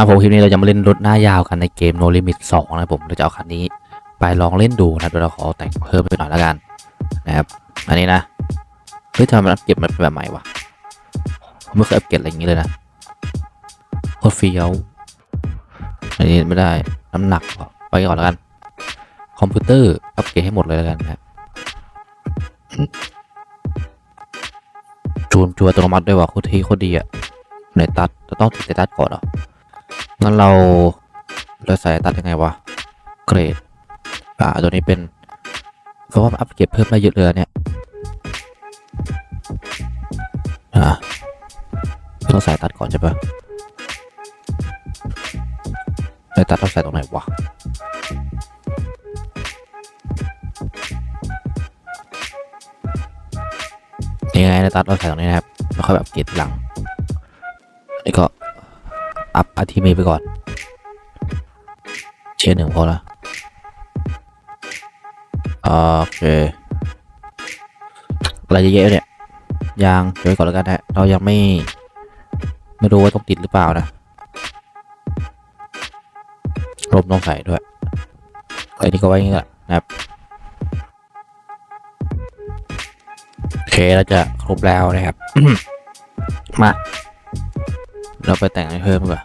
มาผมคลิปนี้เราจะมาเล่นรถหน้ายาวกันในเกม No Limit 2 นะผมเราจะเอาคันนี้ไปลองเล่นดูนะเดี๋ยวเราขอแต่งเพิ่มไปหน่อยแล้วกันนะครับอันนี้นะเฮ้ยทำไมมันอัปเกรดมันเป็นแบบใหม่วะผมไม่เคยอัปเกรดอะไรอย่างนี้เลยนะโคตรเฟี้ยวอันนี้ไม่ได้น้ำหนักไปก่อนแล้วกัน คอมพิวเตอร์อัปเกรดให้หมดเลยแล้วกันครับจูนจูอัตโนมัติด้วยว่ะโคตรท่โคตรดีอะในตัดจะต้องติดในตัดก่อนเหรอ งั้นเราเราใส่ตัดยังไงวะ เกรด อ่า ตัวนี้เป็น เพราะว่าอัปเกรดเพิ่มได้เยอะเลยเนี่ย อ่าต้องใส่ตัดก่อนใช่ปะใส่ตัดต้องใส่ตรงไหนวะยังไงในตัดเราใส่ตรงนี้นะครับแล้วค่อยแบบเกรดหลังนี่ก็ อัพอาทีมีไปก่อน เชนหนึ่งพอละโอเคอะไรเยอะๆเนี่ยยางเดี๋ยวก่อนแล้วกันนะเรายังไม่ ไม่รู้ว่าต้องติดหรือเปล่านะลมต้องใส่ด้วยไอ้นี่ก็ไว้งี้แหละนะครับโอเคเราจะครบแล้วนะครับ มา เราไปแต่งให้เพิ่มดีกว่า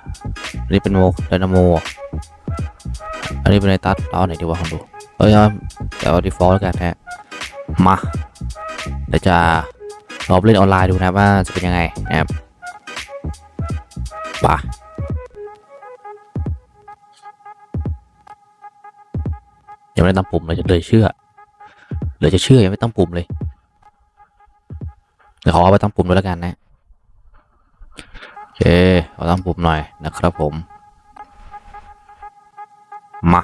อันนี้เป็นโมไดนาโม อันนี้เป็นไอตัสเอาไหนดีวะลองดูเอ้ยเอาเดี๋ยวดีฟอลต์แล้วกันนะฮะ มาเดี๋ยวจะลองเล่นออนไลน์ดูนะว่าจะเป็นยังไงนะครับปะยังไม่ได้ตั้งปุ่มเลยจะเลยเชื่อเลยจะเชื่อยังไม่ตั้งปุ่มเลยเดี๋ยวขอเอาไปตั้งปุ่มด้วยแล้วกันนะ เคเอาตั้งปุ่มหน่อยนะครับผม มา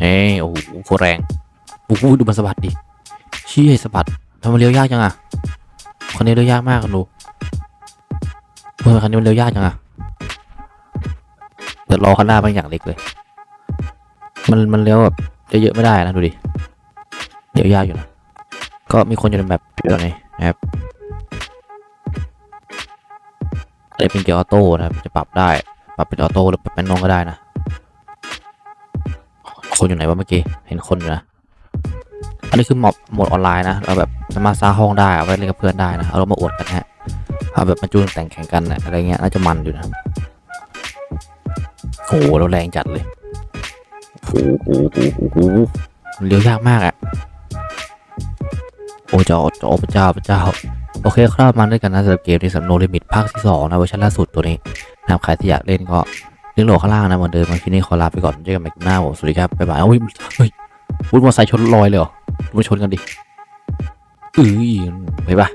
เอ้ยโอ้โหโคตรแรงโอ้โหดูมันสะบัดดิชี้สะบัดทำไมเลี้ยวยากจังอะคันนี้เลี้ยวยากมากกันดูเฮ้ยคันนี้มันเลี้ยวยากจังอะแต่ล้อข้างหน้ามันอย่างเล็กเลย มันมันเลี้ยวแบบเยอะๆไม่ได้นะดูดิเลี้ยวยากอยู่นะก็มีคนอยู่ในแบบตัวนี้นะครับ ได้เป็นเกียร์ออโต้นะครับจะปรับได้ ปรับเป็นออโต้หรือปรับเป็นนองก็ได้นะ คนอยู่ไหนวะเมื่อกี้ เห็นคนอยู่นะ อันนี้คือหมดโหมดออนไลน์นะ เราแบบสามารถสร้างห้องได้เอาไว้เล่นกับเพื่อนได้นะ เอาเรามาอวดกันฮะ เอาแบบมาจูนแต่งแข่งกันอะไรเงี้ยน่าจะมันอยู่นะโอ้โหเราแรงจัดเลยโอ้โหโอ้โหโอ้โหเลี้ยวยากมากอะโอ้เจ้าเจ้าพระเจ้าพระเจ้า โอเคครับมาด้วยกันนะสำหรับเกมในสัมโนลิมิตภาคที่2นะเวอร์ชันล่าสุดตัวนี้นะครับใครที่อยากเล่นก็ลิงก์โหลข้างล่างนะเหมือนเดิมมาที่นี่ขอลาไปก่อนเจอกันใหม่หน้าผมสวัสดีครับบ๊ายบายเอ้ยเฮ้ยวุ้นมอไซค์ชนลอยเลยเหรอมาชนกันดิอือบ๊ายบาย